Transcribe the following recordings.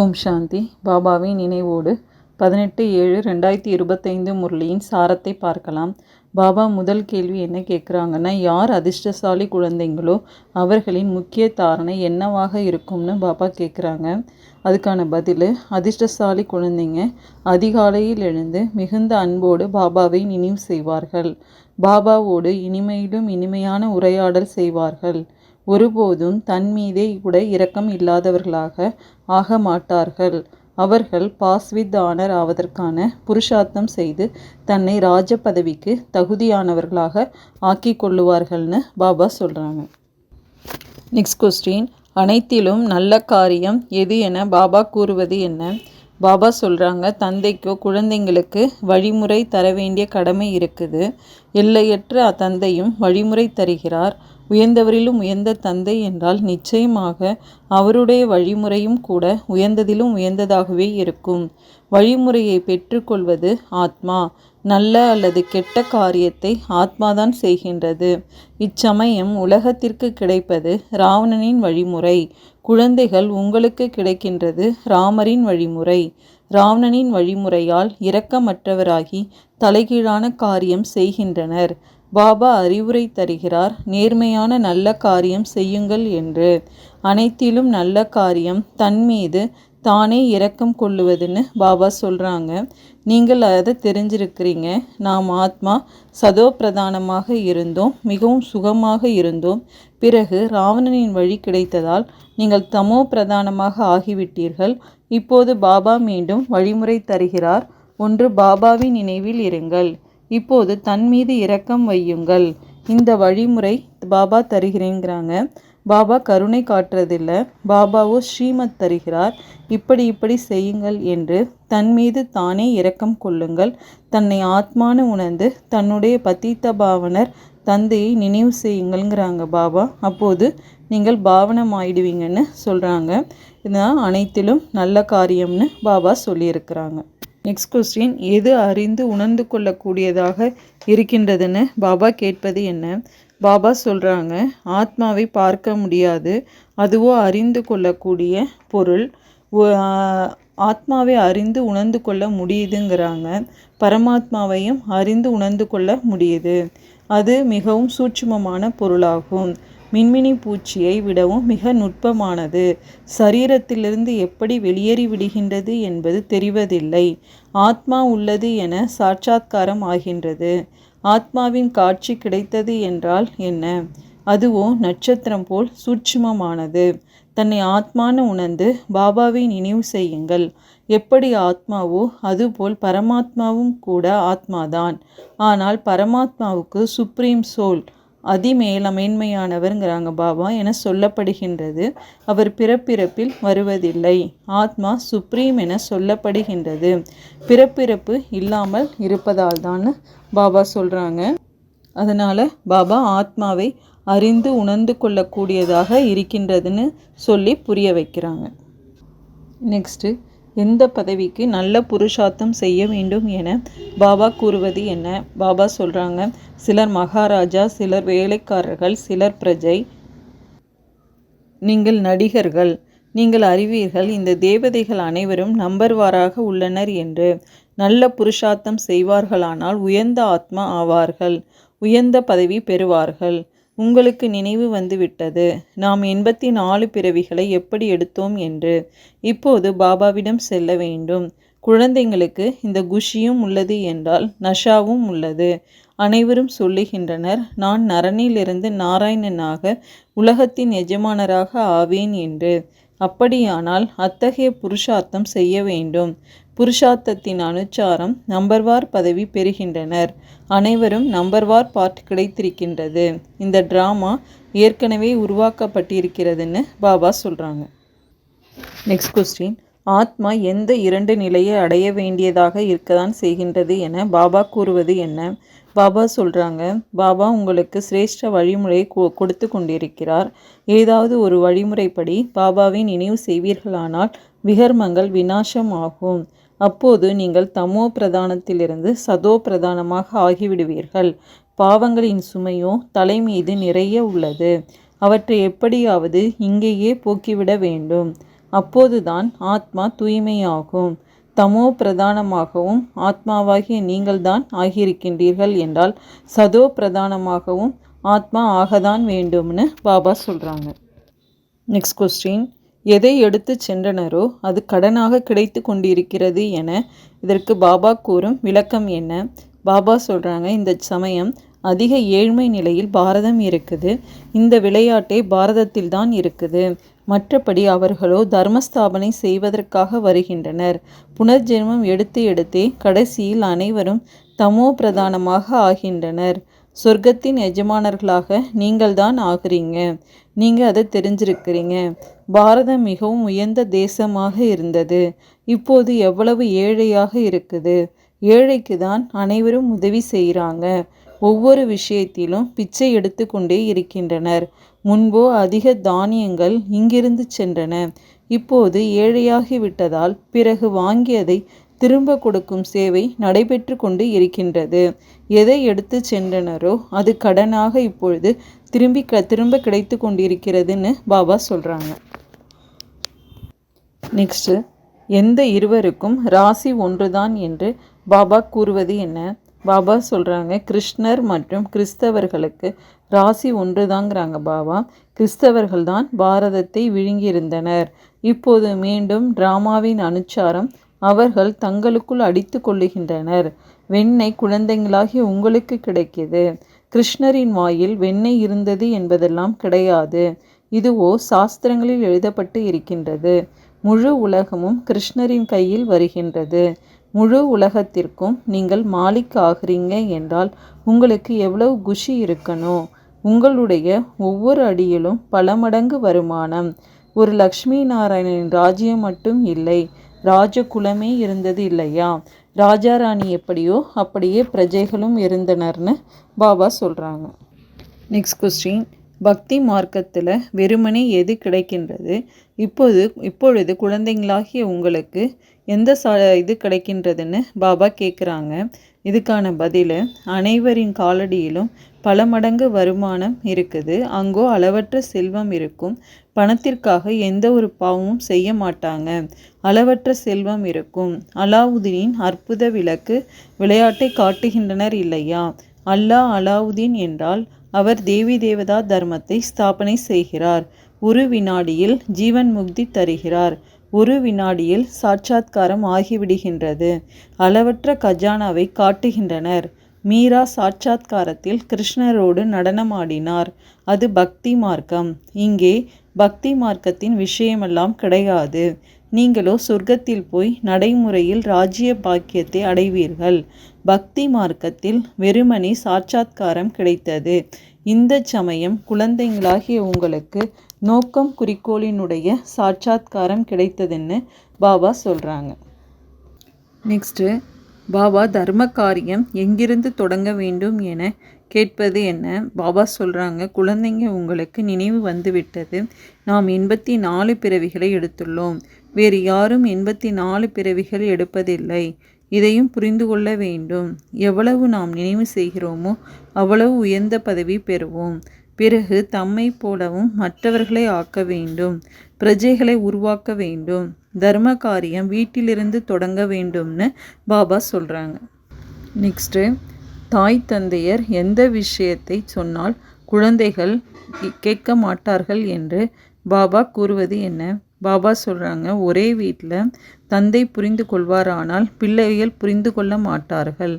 ஓம் சாந்தி. பாபாவின் நினைவோடு பதினெட்டு ஏழு ரெண்டாயிரத்தி இருபத்தைந்து முரளியின் சாரத்தை பார்க்கலாம். பாபா முதல் கேள்வி என்ன கேட்குறாங்கன்னா யார் அதிர்ஷ்டசாலி குழந்தைங்களோ அவர்களின் முக்கிய தாரணை என்னவாக இருக்கும்னு பாபா கேட்குறாங்க. அதுக்கான பதில் அதிர்ஷ்டசாலி குழந்தைங்க அதிகாலையில் எழுந்து மிகுந்த அன்போடு பாபாவை நினைவு செய்வார்கள். பாபாவோடு இனிமையிலும் இனிமையான உரையாடல் செய்வார்கள். ஒருபோதும் தன் மீதே கூட இரக்கம் இல்லாதவர்களாக ஆக மாட்டார்கள். அவர்கள் பாஸ்வித் ஆனர் ஆவதற்கான புருஷார்த்தம் செய்து தன்னை ராஜ பதவிக்கு தகுதியானவர்களாக ஆக்கி கொள்ளுவார்கள்னு பாபா சொல்கிறாங்க நெக்ஸ்ட் கொஸ்டின் அனைத்திலும் நல்ல காரியம் எது என பாபா கூறுவது என்ன? பாபா சொல்கிறாங்க தந்தைக்கோ குழந்தைங்களுக்கு வழிமுறை தர வேண்டிய கடமை இருக்குது. எல்லையற்ற தந்தையும் வழிமுறை தருகிறார். உயர்ந்தவரிலும் உயர்ந்த தந்தை என்றால் நிச்சயமாக அவருடைய வழிமுறையும் கூட உயர்ந்ததிலும் உயர்ந்ததாகவே இருக்கும். வழிமுறையை பெற்றுக்கொள்வது ஆத்மா. நல்ல அல்லது கெட்ட காரியத்தை ஆத்மாதான் செய்கின்றது. இச்சமயம் உலகத்திற்கு கிடைப்பது ராவணனின் வழிமுறை. குழந்தைகள் உங்களுக்கு கிடைக்கின்றது ராமரின் வழிமுறை. ராவணனின் வழிமுறையால் இரக்கமற்றவராகி தலைகீழான காரியம் செய்கின்றனர். பாபா அறிவுரை தருகிறார் நேர்மையான நல்ல காரியம் செய்யுங்கள் என்று. அனைத்திலும் நல்ல காரியம் தன் மீது தானே இரக்கம் கொள்ளுவதுன்னு பாபா சொல்கிறாங்க நீங்கள் அதை தெரிஞ்சிருக்கிறீங்க. நாம் ஆத்மா சதோ பிரதானமாக இருந்தோம் மிகவும் சுகமாக இருந்தோம். பிறகு ராவணனின் வழி கிடைத்ததால் நீங்கள் தமோ பிரதானமாக ஆகிவிட்டீர்கள். இப்போது பாபா மீண்டும் வழிமுறை தருகிறார். ஒன்று பாபாவின் நினைவில் இருங்கள். இப்போது தன் மீது இரக்கம் வையுங்கள். இந்த வழிமுறை பாபா தருகிறேங்கிறாங்க. பாபா கருணை காட்டுறதில்ல. பாபாவோ ஸ்ரீமத் தருகிறார். இப்படி இப்படி செய்யுங்கள் என்று தன் மீது தானே இரக்கம் கொள்ளுங்கள். தன்னை ஆத்மான உணர்ந்து தன்னுடைய பத்தித்த பாவனர் தந்தையை நினைவு செய்யுங்கள்ங்கிறாங்க பாபா. அப்போது நீங்கள் பாவனம் ஆயிடுவீங்கன்னு சொல்கிறாங்க இதுதான் அனைத்திலும் நல்ல காரியம்னு பாபா சொல்லியிருக்கிறாங்க. நெக்ஸ்ட் கொஸ்டின் எது அறிந்து உணர்ந்து கொள்ளக்கூடியதாக இருக்கின்றதுன்னு பாபா கேட்பது என்ன? பாபா சொல்கிறாங்க ஆத்மாவை பார்க்க முடியாது அதுவோ அறிந்து கொள்ளக்கூடிய பொருள். ஆத்மாவை அறிந்து உணர்ந்து கொள்ள முடியுதுங்கிறாங்க. பரமாத்மாவையும் அறிந்து உணர்ந்து கொள்ள முடியுது. அது மிகவும் சூட்சுமமான பொருளாகும். மின்மினி பூச்சியை விடவும் மிக நுட்பமானது. சரீரத்திலிருந்து எப்படி வெளியேறி விடுகின்றது என்பது தெரிவதில்லை. ஆத்மா உள்ளது என சாட்சாத்காரம் ஆகின்றது. ஆத்மாவின் காட்சி கிடைத்தது என்றால் என்ன? அதுவோ நட்சத்திரம் போல் சூட்சுமமானது. தன்னை ஆத்மான உணர்ந்து பாபாவை நினைவு செய்யுங்கள். எப்படி ஆத்மாவோ அதுபோல் பரமாத்மாவும் கூட ஆத்மாதான். ஆனால் பரமாத்மாவுக்கு சுப்ரீம் சோல் அதிமேல மேன்மையானவருங்கிறாங்க பாபா என சொல்லப்படுகின்றது. அவர் பிறப்பிறப்பில் வருவதில்லை. ஆத்மா சுப்ரீம் என சொல்லப்படுகின்றது. பிறப்பிறப்பு இல்லாமல் இருப்பதால் தான் பாபா சொல்கிறாங்க அதனால் பாபா ஆத்மாவை அறிந்து உணர்ந்து கொள்ளக்கூடியதாக இருக்கின்றதுன்னு சொல்லி புரிய வைக்கிறாங்க. நெக்ஸ்ட்டு எந்த பதவிக்கு நல்ல புருஷார்த்தம் செய்ய வேண்டும் என பாபா கூறுவது என்ன? பாபா சொல்கிறாங்க சிலர் மகாராஜா சிலர் வேலைக்காரர்கள் சிலர் பிரஜை நீங்கள் நடிகர்கள் நீங்கள் அறிவீர்கள் இந்த தேவதைகள் அனைவரும் நம்பர்வாராக உள்ளனர் என்று. நல்ல புருஷார்த்தம் செய்வார்களானால் உயர்ந்த ஆத்மா ஆவார்கள் உயர்ந்த பதவி பெறுவார்கள். உங்களுக்கு நினைவு வந்துவிட்டது. நாம் எண்பத்தி நாலு பிறவிகளை எப்படி எடுத்தோம் என்று. இப்போது பாபாவிடம் செல்ல வேண்டும். குழந்தைங்களுக்கு இந்த குஷியும் உள்ளது என்றால் நஷாவும் உள்ளது. அனைவரும் சொல்லுகின்றனர் நான் நரனிலிருந்து நாராயணனாக உலகத்தின் எஜமானராக ஆவேன் என்று. அப்படியானால் அத்தகைய புருஷார்த்தம் செய்ய வேண்டும். புருஷார்த்தத்தின் அனுச்சாரம் நம்பர்வார் பதவி பெறுகின்றனர். அனைவரும் நம்பர்வார் பார்ட் கிடைத்திருக்கின்றது. இந்த ட்ராமா ஏற்கனவே உருவாக்கப்பட்டிருக்கிறதுன்னு பாபா சொல்கிறாங்க நெக்ஸ்ட் கொஸ்டின் ஆத்மா எந்த இரண்டு நிலையை அடைய வேண்டியதாக இருக்கதான் செய்கின்றது என பாபா கூறுவது என்ன? பாபா சொல்கிறாங்க பாபா உங்களுக்கு சிரேஷ்ட வழிமுறையை கொ கொடுத்து கொண்டிருக்கிறார். ஏதாவது ஒரு வழிமுறைப்படி பாபாவை நினைவு செய்வீர்களானால் விகர்மங்கள் வினாசம் ஆகும். அப்போது நீங்கள் தமோ பிரதானத்திலிருந்து சதோ பிரதானமாக ஆகிவிடுவீர்கள். பாவங்களின் சுமையோ தலை மீது நிறைய உள்ளது. அவற்றை எப்படியாவது இங்கேயே போக்கிவிட வேண்டும். அப்போதுதான் ஆத்மா தூய்மையாகும். தமோ பிரதானமாகவும் ஆத்மாவாகிய நீங்கள்தான் ஆகியிருக்கின்றீர்கள் என்றால் சதோ பிரதானமாகவும் ஆத்மா ஆகதான் வேண்டும்னு பாபா சொல்கிறாங்க நெக்ஸ்ட் கொஸ்டின் எதை எடுத்து சென்றனரோ அது கடனாக கிடைத்து கொண்டிருக்கிறது என இதற்கு பாபா கூறும் விளக்கம் என்ன? பாபா சொல்கிறாங்க இந்த சமயம் அதிக ஏழ்மை நிலையில் பாரதம் இருக்குது. இந்த விளையாட்டே பாரதத்தில் தான் இருக்குது. மற்றபடி அவர்களோ தர்மஸ்தாபனை செய்வதற்காக வருகின்றனர். புனர்ஜென்மம் எடுத்து எடுத்தே கடைசியில் அனைவரும் தமோ பிரதானமாக ஆகின்றனர். சொர்க்கத்தின் எஜமானர்களாக நீங்கள் தான் ஆகுறீங்க. நீங்கள் அதை தெரிஞ்சிருக்கிறீங்க. பாரதம் மிகவும் உயர்ந்த தேசமாக இருந்தது. இப்போது எவ்வளவு ஏழையாக இருக்குது? ஏழைக்கு தான் அனைவரும் உதவி செய்கிறாங்க ஒவ்வொரு விஷயத்திலும் பிச்சை எடுத்து கொண்டே இருக்கின்றனர். முன்போ அதிக தானியங்கள் இங்கிருந்து சென்றன. இப்போது ஏழையாகிவிட்டதால் பிறகு வாங்கியதை திரும்ப கொடுக்கும் சேவை நடைபெற்று கொண்டு இருக்கின்றது. எதை எடுத்து சென்றனரோ அது கடனாக இப்பொழுது திரும்பி க திரும்ப கிடைத்து கொண்டிருக்கிறதுன்னு பாபா சொல்கிறாங்க நெக்ஸ்ட்டு எந்த இருவருக்கும் ராசி ஒன்றுதான் என்று பாபா கூறுவது என்ன? பாபா சொல்கிறாங்க கிருஷ்ணர் மற்றும் கிறிஸ்தவர்களுக்கு ராசி ஒன்றுதாங்கிறாங்க பாபா. கிறிஸ்தவர்கள் தான் பாரதத்தை விழுங்கியிருந்தனர். இப்போது மீண்டும் டிராமாவின் அனுச்சாரம் அவர்கள் தங்களுக்குள் அடித்து கொள்ளுகின்றனர். வெண்ணெய் குழந்தைங்களாகி உங்களுக்கு கிடைக்கிது. கிருஷ்ணரின் வாயில் வெண்ணெய் இருந்தது என்பதெல்லாம் கிடையாது. இதுவோ சாஸ்திரங்களில் எழுதப்பட்டு இருக்கின்றது. முழு உலகமும் கிருஷ்ணரின் கையில் வருகின்றது. முழு உலகத்திற்கும் நீங்கள் மாலிக் ஆகிறீங்க என்றால் உங்களுக்கு எவ்வளவு குஷி இருக்கணும் உங்களுடைய ஒவ்வொரு அடியிலும் பல மடங்கு வருமானம். ஒரு லக்ஷ்மி நாராயணனின் ராஜ்யம் மட்டும் இல்லை ராஜகுலமே இருந்தது இல்லையா? ராஜா ராணி எப்படியோ அப்படியே பிரஜைகளும் இருந்தனர்னு பாபா சொல்கிறாங்க நெக்ஸ்ட் கொஸ்டின் பக்தி மார்க்கத்தில் வெறுமனே எது கிடைக்கின்றது? இப்போது இப்பொழுது குழந்தைங்களாகிய உங்களுக்கு எந்த சா இது கிடைக்கின்றதுன்னு பாபா கேட்குறாங்க இதுக்கான பதில் அனைவரின் காலடியிலும் பல மடங்கு வருமானம் இருக்குது. அங்கோ அளவற்ற செல்வம் இருக்கும். பணத்திற்காக எந்த ஒரு பாவமும் செய்ய மாட்டாங்க. அளவற்ற செல்வம் இருக்கும். அலாவுதீனின் அற்புத விளக்கு விளையாட்டை காட்டுகின்றனர் இல்லையா? அல்லாஹ் அலாவுதீன் என்றால் அவர் தேவி தேவதா தர்மத்தை ஸ்தாபனை செய்கிறார். ஒரு வினாடியில் ஜீவன் முக்தி தருகிறார். ஒரு வினாடியில் சாட்சாத்காரம் ஆகிவிடுகின்றது. அளவற்ற கஜானாவை காட்டுகின்றனர். மீரா சாட்சாத்காரத்தில் கிருஷ்ணரோடு நடனமாடினார். அது பக்தி மார்க்கம். இங்கே பக்தி மார்க்கத்தின் விஷயமெல்லாம் கிடையாது. நீங்களோ சொர்க்கத்தில் போய் நடைமுறையில் ராஜ்ய பாக்கியத்தை அடைவீர்கள். பக்தி மார்க்கத்தில் வெறுமனே சாட்சாத்காரம் கிடைத்தது. இந்த சமயம் குழந்தைங்களாகிய உங்களுக்கு நோக்கம் குறிக்கோளினுடைய சாட்சாத்காரம் கிடைத்ததுன்னு பாபா சொல்கிறாங்க நெக்ஸ்ட்டு பாபா தர்ம காரியம் எங்கிருந்து தொடங்க வேண்டும் என கேட்பது என்ன? பாபா சொல்கிறாங்க குழந்தைங்க உங்களுக்கு நினைவு வந்துவிட்டது. நாம் எண்பத்தி நாலு பிறவிகளை எடுத்துள்ளோம். வேறு யாரும் எண்பத்தி நாலு பிறவிகள் எடுப்பதில்லை. இதையும் புரிந்து கொள்ள வேண்டும். எவ்வளவு நாம் நினைவு செய்கிறோமோ அவ்வளவு உயர்ந்த பதவி பெறுவோம். பிறகு தம்மை போலவும் மற்றவர்களை ஆக்க வேண்டும். பிரஜைகளை உருவாக்க வேண்டும். தர்ம காரியம் வீட்டிலிருந்து தொடங்க வேண்டும்னு பாபா சொல்கிறாங்க நெக்ஸ்ட்டு தாய் தந்தையர் எந்த விஷயத்தை சொன்னால் குழந்தைகள் கேட்க மாட்டார்கள் என்று பாபா கூறுவது என்ன? பாபா சொல்கிறாங்க ஒரே வீட்டில் தந்தை புரிந்து கொள்வாரானால் பிள்ளைகள் புரிந்து கொள்ள மாட்டார்கள்.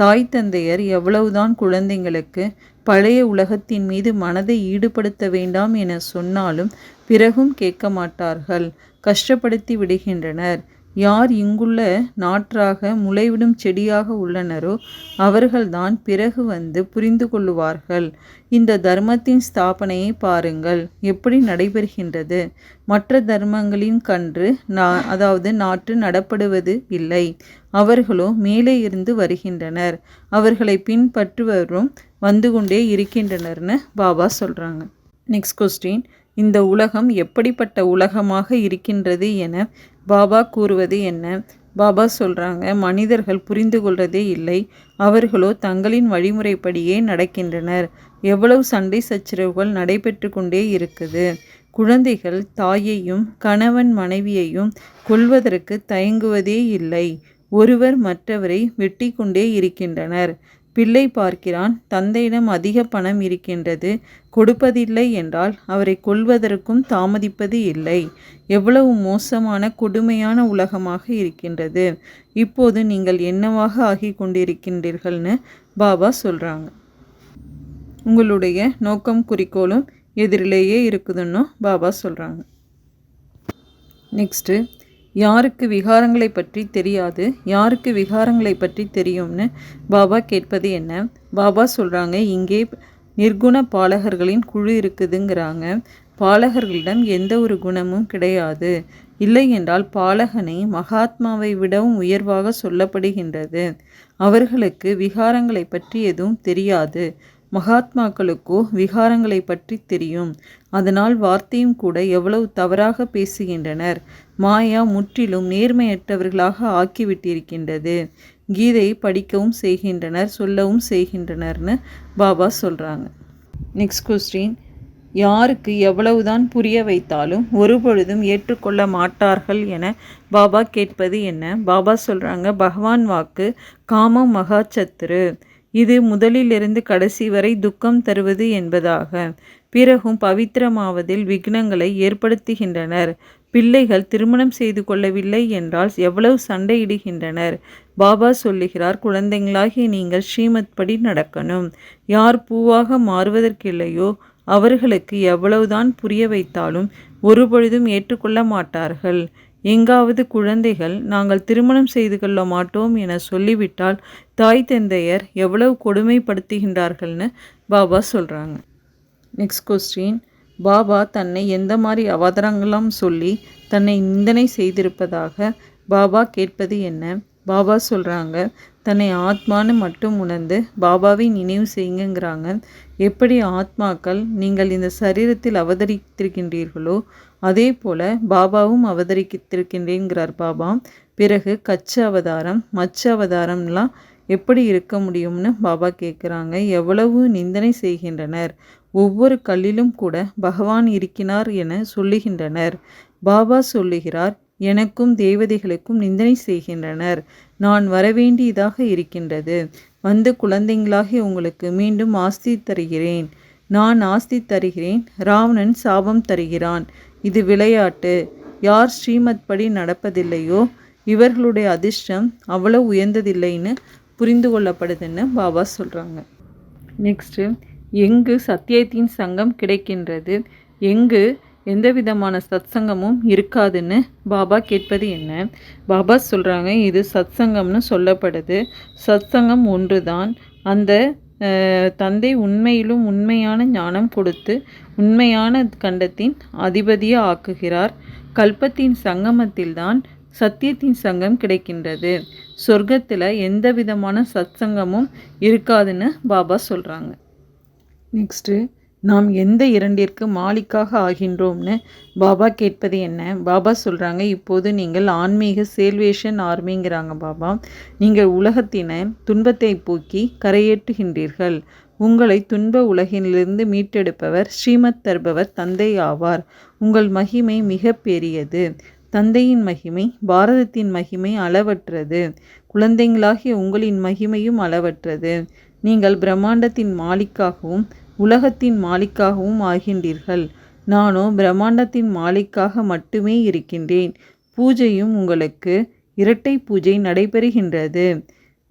தாய் தந்தையர் எவ்வளவுதான் குழந்தைங்களுக்கு பழைய உலகத்தின் மீது மனதை ஈடுபடுத்த வேண்டாம் என சொன்னாலும் பிறகும் கேட்க மாட்டார்கள். கஷ்டப்படுத்தி விடுகின்றனர். யார் இங்குள்ள நாற்றாக முளைவிடும் செடியாக உள்ளனரோ அவர்கள்தான் பிறகு வந்து புரிந்து கொள்ளுவார்கள். இந்த தர்மத்தின் ஸ்தாபனையை பாருங்கள். எப்படி நடைபெறுகின்றது? மற்ற தர்மங்களின் கன்று நா அதாவது நாற்று நடப்படுவது இல்லை. அவர்களோ மேலே இருந்து வருகின்றனர். அவர்களை பின்பற்றுவரும் வந்து கொண்டே இருக்கின்றனர்னு பாபா சொல்கிறாங்க நெக்ஸ்ட் கொஸ்டின் இந்த உலகம் எப்படிப்பட்ட உலகமாக இருக்கின்றது என பாபா கூறுவது என்ன? பாபா சொல்கிறாங்க மனிதர்கள் புரிந்து கொள்வதே இல்லை. அவர்களோ தங்களின் வழிமுறைப்படியே நடக்கின்றனர். எவ்வளவு சண்டை சச்சரவுகள் நடைபெற்று கொண்டே இருக்குது. குழந்தைகள் தாயையும் கணவன் மனைவியையும் கொல்வதற்கு தயங்குவதே இல்லை. ஒருவர் மற்றவரை வெட்டி கொண்டே இருக்கின்றனர். பிள்ளை பார்க்கிறான் தந்தையிடம் அதிக பணம் இருக்கின்றது கொடுப்பதில்லை என்றால் அவரை கொல்வதற்கும் தாமதிப்பது இல்லை. எவ்வளவு மோசமான கொடுமையான உலகமாக இருக்கின்றது. இப்போது நீங்கள் என்னவாக ஆகி கொண்டிருக்கின்றீர்கள்னு பாபா சொல்கிறாங்க உங்களுடைய நோக்கம் குறிக்கோளும் எதிரிலேயே இருக்குதுன்னு பாபா சொல்கிறாங்க நெக்ஸ்ட்டு யாருக்கு விகாரங்களை பற்றி தெரியாது யாருக்கு விகாரங்களை பற்றி தெரியும்னு பாபா கேட்பது என்ன? பாபா சொல்கிறாங்க இங்கே நிர்குண பாலகர்களின் குழு இருக்குதுங்கிறாங்க. பாலகர்களிடம் எந்த ஒரு குணமும் கிடையாது. இல்லை என்றால் பாலகனை மகாத்மாவை விடவும் உயர்வாக சொல்லப்படுகின்றது. அவர்களுக்கு விகாரங்களை பற்றி எதுவும் தெரியாது. மகாத்மாக்களுக்கோ விகாரங்களை பற்றி தெரியும். அதனால் வார்த்தையும் கூட எவ்வளவு தவறாக பேசுகின்றனர். மாயா முற்றிலும் நேர்மையற்றவர்களாக ஆக்கிவிட்டிருக்கின்றது. கீதை படிக்கவும் செய்கின்றனர் சொல்லவும் செய்கின்றனர்னு பாபா சொல்கிறாங்க நெக்ஸ்ட் கொஸ்டின் யாருக்கு எவ்வளவுதான் புரிய வைத்தாலும் ஒருபொழுதும் ஏற்றுக்கொள்ள மாட்டார்கள் என பாபா கேட்பது என்ன? பாபா சொல்கிறாங்க பகவான் வாக்கு காமம் மகாச்சத்துரு இது முதலிலிருந்து கடைசி வரை துக்கம் தருவது என்பதாக. பிறகும் பவித்திரமாவதில் விக்னங்களை ஏற்படுத்துகின்றனர். பிள்ளைகள் திருமணம் செய்து கொள்ளவில்லை என்றால் எவ்வளவு சண்டையிடுகின்றனர். பாபா சொல்லுகிறார் குழந்தைங்களாகி நீங்கள் ஸ்ரீமத் படி நடக்கணும். யார் பூவாக மாறுவதற்கில்லையோ அவர்களுக்கு எவ்வளவுதான் புரிய வைத்தாலும் ஒருபொழுதும் ஏற்றுக்கொள்ள மாட்டார்கள். எங்காவது குழந்தைகள் நாங்கள் திருமணம் செய்து கொள்ள மாட்டோம் என சொல்லிவிட்டால் தாய் தந்தையர் எவ்வளவு கொடுமைப்படுத்துகின்றார்கள்னு பாபா சொல்கிறாங்க நெக்ஸ்ட் கொஸ்டின் பாபா தன்னை எந்த மாதிரி அவதாரங்களாம் சொல்லி தன்னை நிந்தனை செய்திருப்பதாக பாபா கேட்பது என்ன? பாபா சொல்கிறாங்க தன்னை ஆத்மானு மட்டும் உணர்ந்து பாபாவை நினைவு செய்யுங்கிறாங்க எப்படி ஆத்மாக்கள் நீங்கள் இந்த சரீரத்தில் அவதரித்திருக்கின்றீர்களோ அதே போல பாபாவும் அவதரித்திருக்கின்றேங்கிறார் பாபா. பிறகு கச்ச அவதாரம் மச்ச அவதாரம்லாம் எப்படி இருக்க முடியும்னு பாபா கேட்குறாங்க எவ்வளவு நிந்தனை செய்கின்றனர். ஒவ்வொரு கல்லிலும் கூட பகவான் இருக்கிறார் என சொல்லுகின்றனர். பாபா சொல்லுகிறார் எனக்கும் தேவதைகளுக்கும் நிந்தனை செய்கின்றனர். நான் வரவேண்டியதாக இருக்கின்றது. வந்து குழந்தைங்களாகி உங்களுக்கு மீண்டும் ஆஸ்தி தருகிறேன். நான் ஆஸ்தி தருகிறேன். ராவணன் சாபம் தருகிறான். இது விளையாட்டு. யார் ஸ்ரீமத் படி நடப்பதில்லையோ இவர்களுடைய அதிர்ஷ்டம் அவ்வளோ உயர்ந்ததில்லைன்னு புரிந்து கொள்ளப்படுதுன்னு பாபா சொல்கிறாங்க நெக்ஸ்ட்டு எங்கு சத்தியத்தின் சங்கம் கிடைக்கின்றது? எங்கு எந்த விதமான சத்சங்கமும் இருக்காதுன்னு பாபா கேட்பது என்ன? பாபா சொல்கிறாங்க இது சத்சங்கம்னு சொல்லப்படுது. சத்சங்கம் ஒன்று தான் அந்த தந்தை உண்மையிலும் உண்மையான ஞானம் கொடுத்து உண்மையான கண்டத்தின் அதிபதியாக ஆக்குகிறார். கல்பத்தின் சங்கமத்தில்தான் சத்தியத்தின் சங்கம் கிடைக்கின்றது. சொர்க்கத்தில் எந்த விதமான சத்சங்கமும் இருக்காதுன்னு பாபா சொல்கிறாங்க நெக்ஸ்ட்டு நாம் எந்த இரண்டிற்கு மாலிக்காக ஆகின்றோம்னு பாபா கேட்பது என்ன? பாபா சொல்கிறாங்க இப்போது நீங்கள் ஆன்மீக சேல்வேஷன் ஆர்மிங்கிறாங்க பாபா. நீங்கள் உலகத்தின துன்பத்தை போக்கி கரையேற்றுகின்றீர்கள். உங்களை துன்ப உலகிலிருந்து மீட்டெடுப்பவர் ஸ்ரீமத் தருபவர் தந்தை ஆவார் உங்கள் மகிமை மிக பெரியது தந்தையின் மகிமை பாரதத்தின் மகிமை அளவற்றது. குழந்தைங்களாகிய உங்களின் மகிமையும் அளவற்றது. நீங்கள் பிரம்மாண்டத்தின் மாலிக்காகவும் உலகத்தின் மாலிக்காகவும் ஆகின்றீர்கள். நானோ பிரம்மாண்டத்தின் மாலிக்காக மட்டுமே இருக்கின்றேன். பூஜையும் உங்களுக்கு இரட்டை பூஜை நடைபெறுகின்றது.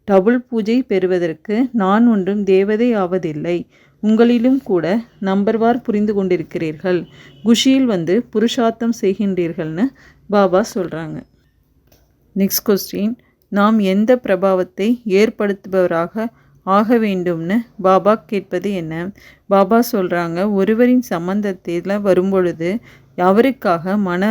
டபுள் பூஜை பெறுவதற்கு நான் ஒன்றும் தேவதை ஆவதில்லை. உங்களிலும் கூட நம்பர்வார் புரிந்து கொண்டிருக்கிறீர்கள். குஷியில் வந்து புருஷார்த்தம் செய்கின்றீர்கள்னு பாபா சொல்கிறாங்க நெக்ஸ்ட் கொஸ்டின் நாம் எந்த பிரபாவத்தை ஏற்படுத்துபவராக ஆக வேண்டும்னு பாபா கேட்பது என்ன? பாபா சொல்கிறாங்க ஒருவரின் சம்பந்தத்தில் வரும்பொழுது அவருக்காக மன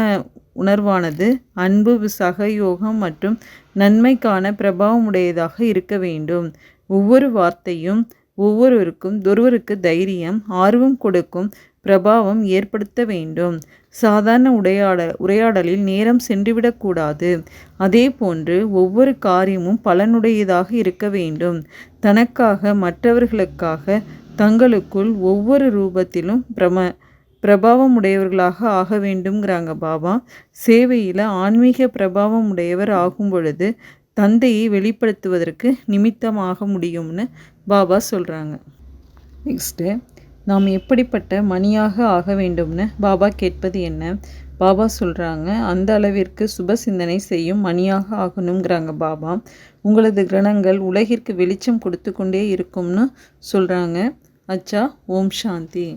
உணர்வானது அன்பு சகயோகம் மற்றும் நன்மைக்கான பிரபாவமுடையதாக இருக்க வேண்டும். ஒவ்வொரு வார்த்தையும் ஒவ்வொருவருக்கும் ஒருவருக்கு தைரியம் ஆர்வம் கொடுக்கும் பிரபாவம் ஏற்படுத்த வேண்டும். சாதாரண உடையாட உரையாடலில் நேரம் சென்றுவிடக்கூடாது அதே போன்று ஒவ்வொரு காரியமும் பலனுடையதாக இருக்க வேண்டும். தனக்காக மற்றவர்களுக்காக தங்களுக்குள் ஒவ்வொரு ரூபத்திலும் பிரம பிரபாவம் உடையவர்களாக ஆக வேண்டும்ங்கிறாங்க பாபா. சேவையில் ஆன்மீக பிரபாவம் உடையவர் ஆகும் பொழுது தந்தையை வெளிப்படுத்துவதற்கு நிமித்தமாக முடியும்னு பாபா சொல்கிறாங்க நெக்ஸ்ட்டு நாம் எப்படிப்பட்ட மணியாக ஆக வேண்டும்னு பாபா கேட்பது என்ன? பாபா சொல்கிறாங்க அந்த அளவிற்கு சுப சிந்தனை செய்யும் மணியாக ஆகணுங்கிறாங்க பாபா. உங்களது கிரணங்கள் உலகிற்கு வெளிச்சம் கொடுத்து கொண்டே இருக்கும்னு சொல்கிறாங்க அச்சா ஓம் சாந்தி.